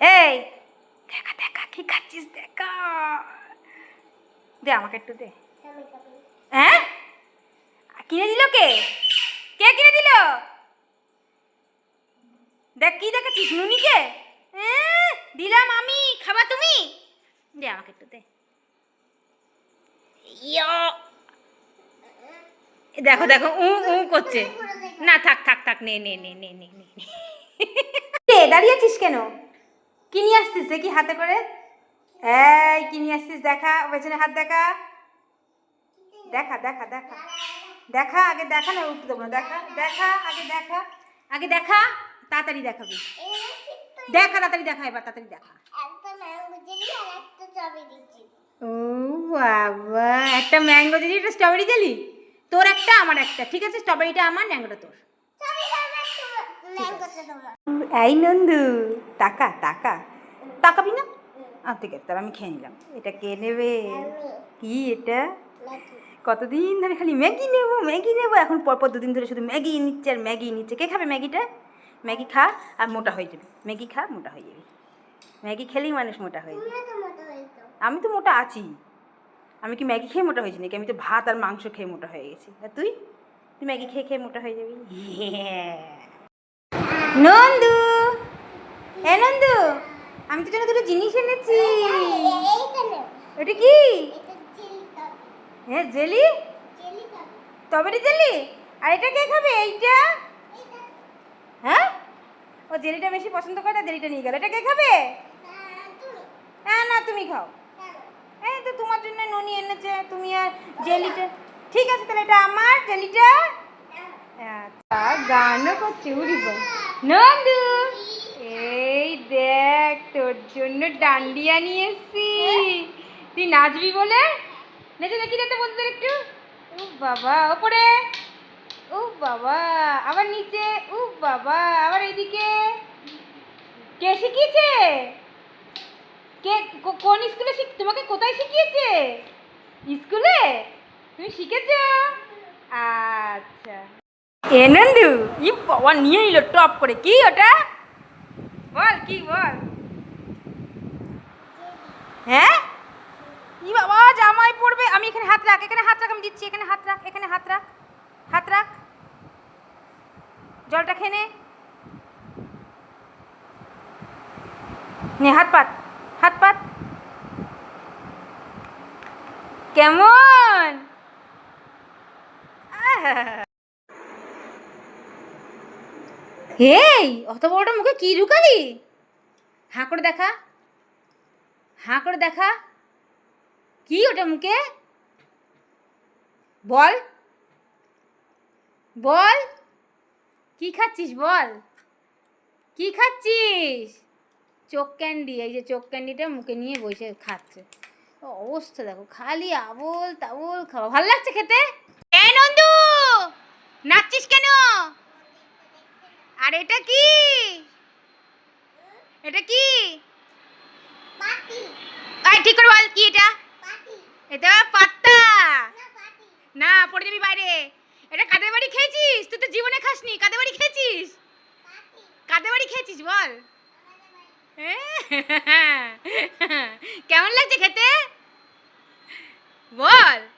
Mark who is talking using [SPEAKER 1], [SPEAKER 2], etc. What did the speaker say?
[SPEAKER 1] এই দেখা দেখা কি খাচ্ছিস দেখা। দে আমাকে একটু দে। হ্যাঁ? কিনে দিল কে? কে কিনে দিল? দেখ কি দেখাচ্ছিস নুনিকে? এ্যাঁ, দিলাম আমি খাবা তুমি? দে আমাকে একটু দে। দেখো দেখো উ উ করছে। না থাক থাক থাক নে নে নে নে নে নে নে। কে দাঁড়িয়ে আছিস কেন? কি নিয়ে আসছিস দেখি হাতে করে। এই কি নিয়ে আসছিস দেখা পেছনে হাত দেখা। দেখা দেখা দেখা। দেখা আগে দেখা না উঠতে দেবো না। দেখা দেখা আগে দেখা। আগে দেখা তাড়াতাড়ি দেখাবি। দেখা তাড়াতাড়ি দেখা এবার তাড়াতাড়ি দেখা। ও বাবা একটা ম্যাঙ্গো জেলি একটা স্ট্রবেরি জেলি? তোর একটা আমার একটা। ঠিক আছে স্ট্রবেরিটা আমার ম্যাঙ্গোটা তোর। এই নন্দু, টাকা টাকা। তাকাবি না আ ঠিক আছে আমি খেয়ে নিলাম। এটা কে নেবে? কি এটা? কতদিন ধরে খালি ম্যাগি নেব ম্যাগি নেব। এখন পরপর দুদিন ধরে শুধু ম্যাগি নিচ্ছে আর ম্যাগি নিচ্ছে। কে খাবে ম্যাগিটা? ম্যাগি খা আর মোটা হয়ে যাবে। ম্যাগি খা, মোটা হয়ে যাবে। ম্যাগি খেলেই মানুষ মোটা হয়ে যাবে। আমি তো মোটা আছি। আমি কি ম্যাগি খেয়ে মোটা হয়েছি নাকি? আমি তো ভাত আর মাংস খেয়ে মোটা হয়ে গেছি। আর তুই? তুই ম্যাগি খেয়ে খেয়ে মোটা হয়ে যাবি? নন্দু। এ নন্দু, আমি তো জন্য দুটো জিনিস এনেছি। ওটা কি? হ্যাঁ জেলি? তবেরি জেলি? আর এটা কে খাবে? এইটা? হ্যাঁ? ও জেলিটা বেশি পছন্দ করে, তাই জেলিটা নিয়ে গেল। এটা কে খাবে? হ্যাঁ না, তুমি খাও। এই তো তোমার জন্য ননি এনেছে, তুমি আর জেলিটা ঠিক আছে, তাহলে এটা আমার, জেলিটা? আচ্ছা গানও করছে উড়ি বল নন্দু, এই দেখ, তোর জন্য ডান্ডিয়া নিয়ে এসছি। তুই নাচবি বলে? নেচে দেখি যেতে বলতে একটু। ও বাবা, ওপরে। ও বাবা, আবার নিচে। ও বাবা, আবার এইদিকে কে শিখিয়েছে? কে, কোন স্কুলে শিখ, তোমাকে কোথায় শিখিয়েছে? স্কুলে? তুমি শিখেছ? আচ্ছা। এ নন্দু ই বাবা নিয়ে নিল টপ করে কি ওটা বল কি বল হ্যাঁ ই বাবা জামাই পড়বে আমি এখানে হাত রাখ এখানে হাত রাখ আমি দিচ্ছি এখানে হাত রাখ এখানে হাত রাখ হাত রাখ জলটা খেয়ে নে নে হাত পাত হাত পাত কেমন এই অত বড়টা মুখে কি ঢুকালি? হাঁ করে দেখা। হাঁ করে দেখা। কি ওটা মুখে? বল। বল। কি খাচ্ছিস বল? কি খাচ্ছিস? চোখ ক্যান্ডি, এই যে চোখ ক্যান্ডিটা মুখে নিয়ে বসে খাচ্ছে। অবস্থা দেখো, খালি আবল তাবল খাওয়া। ভালো লাগছে খেতে এ নন্দু নাচছিস কেন আর এটা কি? এটা কি? আই ঠিক করে বল কি এটা? এটা পাত্তা। না পড়ে যাবি বাইরে। এটা কাদের বাড়ি খেয়েছিস? তুই তো জীবনে খাসনি। কাদের বাড়ি খেয়েছিস? কাদের বাড়ি খেয়েছিস বল। কেমন লাগছে খেতে? বল।